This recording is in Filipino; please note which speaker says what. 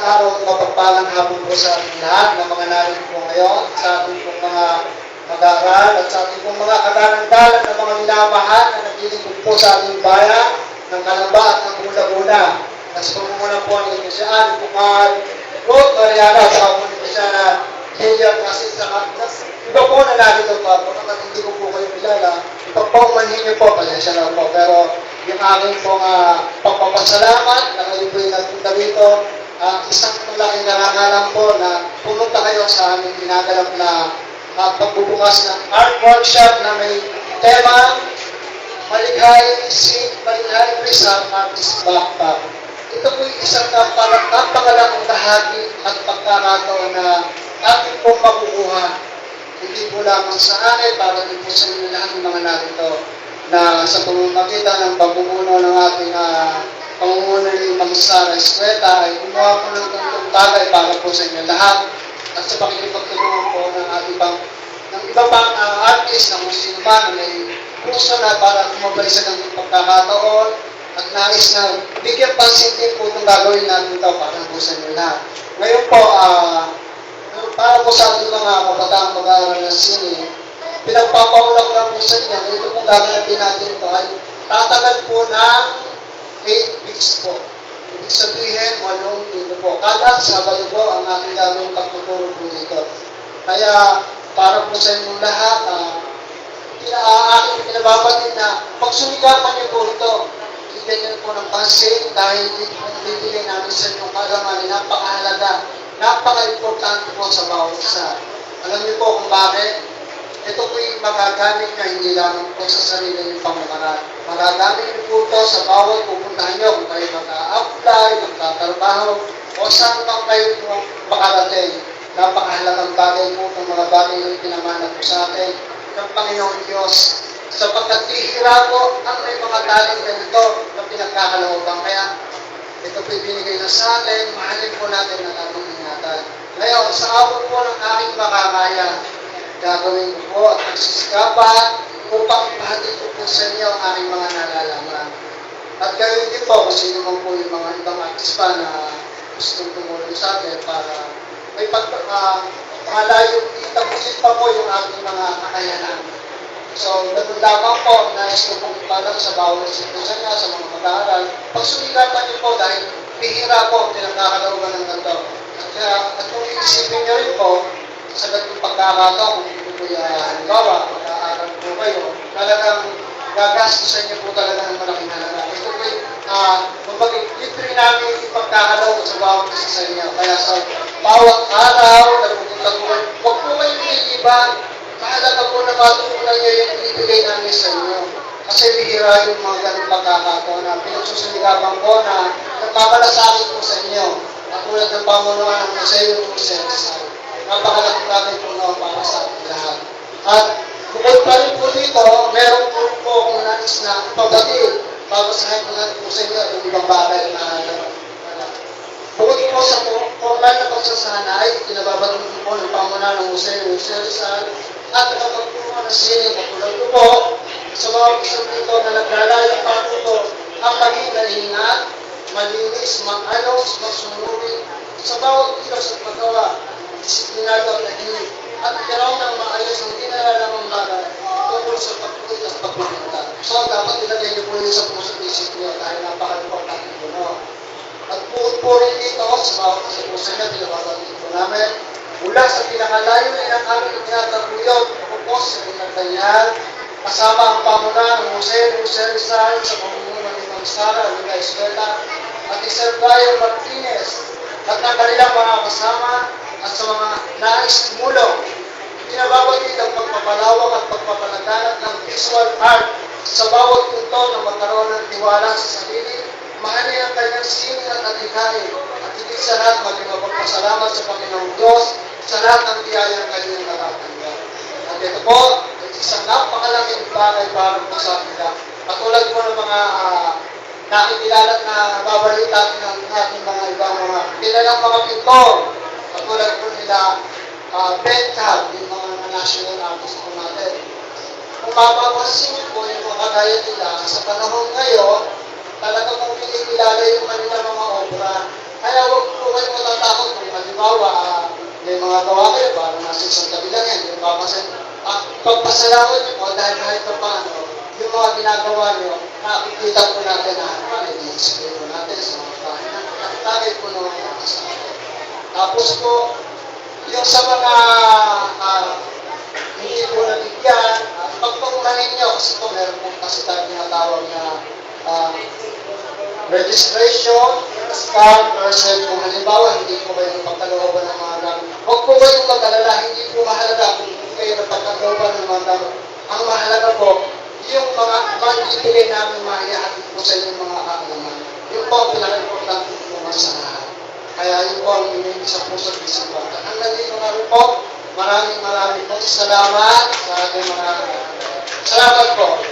Speaker 1: mapagpalang araw at mapagpalang hapon po sa ating lahat na mga narin po ngayon, sa ating pong mga mag-aaral at sa ating pong mga kadalang-dalang na mga minamahal na naglilingkod po sa ating bayan ng Kalamba at ng Bula-Bula. Nasa pamumuna po ang Iglesiaan, Bukal, Ruth Mariana at sa pamumuna siya na Hilya kasi sa iba po na narito pa, baka hindi ko po kayo kilala, ipag po manhin niyo po, pasensya na po, pero yung aking pong uh, pagpapasalamat na kayo po yung nagpunta rito, ah, isang malaking narangalan po na pumunta kayo sa aming ginagalap na uh, pagbubukas ng art workshop na may tema Malighay si Malighay Rizal Artist Backpack. Ito po isang napaka- napakalaking bahagi at pagkakataon na ating pong makukuha. Hindi po lamang sa akin, para din po sa inyo lahat ng mga narito na sa pamamagitan ng pamumuno ng ating uh, pamumuno ni Mang Sara Escueta ay gumawa po ng ganitong bagay para po sa inyo lahat at sa pakikipagtulungan po ng ating pang ng iba pang uh, artist na kung sino man may puso na para kumabay sa ganitong pagkakataon at nais na bigyan pansin din po itong gagawin natin ito para po sa inyo lahat. Ngayon po, ah, para po sa ating mga kabataang mag-aaral ng sini, pinagpapaula ko lang po sa inyo, ito pong gaganapin natin ito ay tatagal po ng 8 weeks po. Ibig sabihin, walong linggo po. Kada Sabado po ang ating gagawin pagtuturo po dito. Kaya, para po sa inyong lahat, ah, aking pinababatid na pagsumikapan niyo po ito, bigyan niyo po ng pansin dahil bibigay namin sa inyong kalaman na napakahalaga, napaka-importante po sa bawat isa. Alam niyo po kung bakit? Ito po yung magagamit na hindi lamang po sa sarili ng pamamaraan. Magagamit niyo po ito sa bawat pupuntahan niyo kung kayo mag-a-apply, magtatrabaho, o saan pa kayo makarating. Napakahalagang bagay po itong mga bagay na pinamana po sa atin ng Panginoon Diyos. Sapagkat bihira po ang may mga taling ganito na pinagkakalooban. Kaya ito po binigay na sa atin, mahalin po natin ang ating ingatan. Ngayon, sa abot po ng aking makakaya, gagawin ko po at nagsisikapan upang ipahatid ko po sa inyo ang aking mga nalalaman. At gawin din po kung sino man po yung mga ibang artist pa na gustong tumulong sa atin para may pag, uh, malayo, itapusin pa po yung ating mga kakayanan. So, ganun lamang po, nais ko pong ipalam sa bawat institusyon niya, sa mga mag-aaral. Pagsumikapan niyo po dahil bihira po ang pinagkakalooban ng ganito. At, kaya, at kung iisipin niyo rin po, sa ganitong pagkakataon, kung hindi po yung halimbawa, mag-aaral po kayo, talagang gagastusan niyo po talaga ng malaking halaga. Ito po uh, kumbaga, libre namin ipagkakaloob sa bawat isa sa inyo. Kaya sa bawat araw na pupunta po, huwag po kayong iiban, mahalaga po na matutunan niyo yung ibigay namin sa inyo. Kasi bihira yung mga ganong pagkakataon na pinagsusuligapan ko na nagmamalasakit po sa inyo. Katulad ng pamunuan ng Museo Museo sa Napakalaking bagay po na para sa ating lahat. At bukod pa rin po dito, meron po po akong nais na ipabatid. Babasahin ko natin po sa inyo yung ibang bagay na Bukod po sa formal na pagsasanay, pinababatid ko po ng pamunuan ng Museo ng Museo Rizal at nakapagpunan ng sining katulad ko po sa mga isang dito na naglalayo pa po ang maging nalingat, malinis, mag-alos, magsunuri sa bawat kilos at paggawa, disiplinado at nahilig, at garaw ng maayos ang di nalalamang bagay tungkol sa pagtuloy at pagpupunta. So, dapat ilagay niyo po yun sa puso isip niyo dahil napaka-importante po no. At bukod po rin dito, sa bawat sa puso niya, pinapagawin po namin, mula sa pinakalayo na ng aming tinataguyod, pupos sa pinagdanyan, kasama ang pamuna ng Jose Jose Rizal sa pamumuno ni Mang Sara Lula Escuela at Brian Martinez at ng kanilang mga kasama at sa mga nais tumulong. Pinababagid ang pagpapalawak at pagpapalaganap ng visual art sa bawat punto na magkaroon ng tiwala sa sarili, mahalin ang kanyang sining at adhikain at higit sa lahat maging mapagpasalamat sa Panginoong Diyos sa lahat ng biyayang kanyang natatanggap. At ito po, isang napakalaking bagay para po sa atin. Katulad po ng mga uh, nakikilala na babalita ng ating mga ibang mga kilalang mga pintor. Katulad po nila uh, Ben Cab, yung mga national artist po natin. Kung mapapansin niyo po yung mga kagaya nila, sa panahon ngayon, talaga pong kinikilala yung kanilang mga obra. Kaya huwag po kayo matatakot kung halimbawa, ah, may mga gawa kayo, parang nasa isang tabi lang yan, yung papasan, ah, pagpasalamat niyo po dahil kahit pa paano, yung mga ginagawa niyo, nakikita po natin na ano, i-display po natin sa mga. At tagay po naman. Tapos po, yung sa mga ah, hindi po nabigyan, uh, pagpagumanin niyo, kasi po meron po kasi tayo tinatawag na ah, registration, scam, person, kung halimbawa hindi po kayo napagkalooban ng mga gamit. Huwag po kayong mag-alala, hindi po mahalaga kung hindi kayo napagkalooban ng mga gamit. Ang mahalaga po, yung mga magbibigay namin maihatid po sa inyong mga kaalaman. Yung po ang pinaka-importante po sa po ang hinihingi sa puso at isipan. At ang nandito na rin po, maraming maraming po salamat sa ating mga Salamat po.